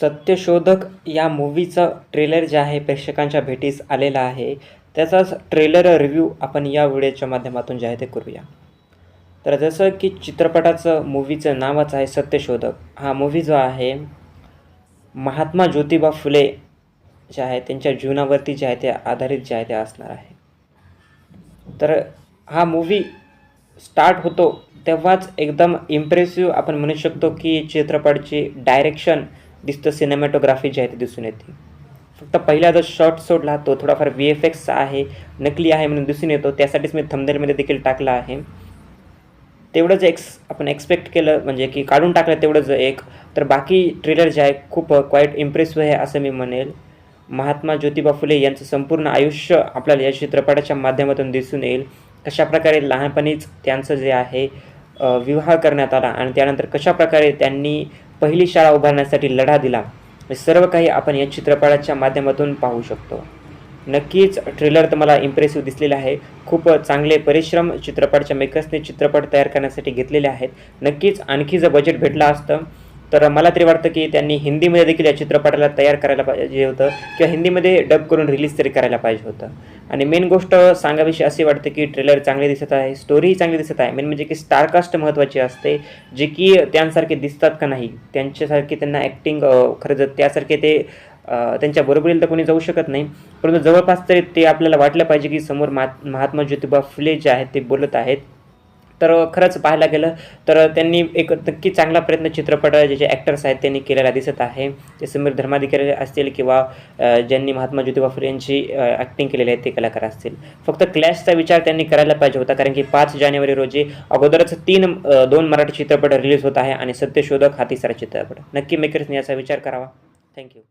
सत्यशोधक या मूव्हीचं ट्रेलर जे आहे प्रेक्षकांच्या भेटीस आलेलं आहे. त्याचाच ट्रेलर रिव्ह्यू आपण या व्हिडिओच्या माध्यमातून जे आहे ते करूया. तर जसं की चित्रपटाचं मूव्हीचं नावच आहे सत्यशोधक. हा मूव्ही जो आहे महात्मा ज्योतिबा फुले जे आहे त्यांच्या जीवनावरती जे आहे ते आधारित जे आहे ते असणार आहे. तर हा मूव्ही स्टार्ट होतो तेव्हाच एकदम इम्प्रेसिव्ह आपण म्हणू शकतो की चित्रपटची डायरेक्शन दिसतं सिनेमॅटोग्राफी जी आहे ती दिसून येते. फक्त पहिला जो शॉट सोडला तो थोडाफार व्ही एफ एक्सचा आहे नकली आहे म्हणून दिसून येतो. त्यासाठीच मी थंबनेलमध्ये देखील टाकला आहे. तेवढंच एक्स आपण एक्सपेक्ट केलं म्हणजे की काढून टाकलं तेवढंच एक. तर बाकी ट्रेलर जे आहे खूप क्वाईट इम्प्रेसिव्ह आहे असं मी म्हणेल. महात्मा ज्योतिबा फुले यांचं संपूर्ण आयुष्य आपल्याला या चित्रपटाच्या माध्यमातून दिसून येईल. कशाप्रकारे लहानपणीच त्यांचं जे आहे विवाह करण्यात आला आणि त्यानंतर कशाप्रकारे त्यांनी पहिली शाळा उभारण्यासाठी लढा दिला. हे सर्व काही आपण या चित्रपटाच्या माध्यमातून पाहू शकतो. नक्कीच ट्रेलर तर मला इम्प्रेसिव्ह दिसलेला आहे. खूप चांगले परिश्रम चित्रपटाच्या मेकर्सने चित्रपट तयार करण्यासाठी घेतलेले आहेत. नक्कीच आणखी जर बजेट भेटलं असतं तर मला तरी वाटतं की त्यांनी हिंदीमध्ये देखील या चित्रपटाला तयार करायला पाहिजे होतं किंवा हिंदीमध्ये डब करून रिलीज तरी करायला पाहिजे होतं. आणि मेन गोष्ट सांगाविषयी अशी वाटते की ट्रेलर चांगले दिसत आहे स्टोरीही चांगली दिसत आहे. मेन म्हणजे की स्टारकास्ट महत्त्वाची असते जे की त्यांसारखे दिसतात का नाही त्यांच्यासारखे त्यांना ॲक्टिंग खरं जर त्यासारखे ते त्यांच्या बरोबरीला तर कोणी जाऊ शकत नाही. परंतु जवळपास तरी ते आपल्याला वाटलं पाहिजे की समोर महात्मा ज्योतिबा फुले जे आहेत ते बोलत आहेत. तर खरंच पाहायला गेलं तर त्यांनी एक नक्की चांगला प्रयत्न चित्रपट जे जे ॲक्टर्स आहेत त्यांनी केलेला दिसत आहे. ते समीर धर्माधिकारी असतील किंवा ज्यांनी महात्मा ज्योतिबा फुले यांची ॲक्टिंग केलेली आहे ते कलाकार असतील. फक्त क्लॅशचा विचार त्यांनी करायला पाहिजे होता कारण की पाच जानेवारी रोजी अगोदरच तीन दोन मराठी चित्रपट रिलीज होत आहे आणि सत्यशोधक हा तिसरा चित्रपट. नक्की मेकर्सने याचा विचार करावा. थँक्यू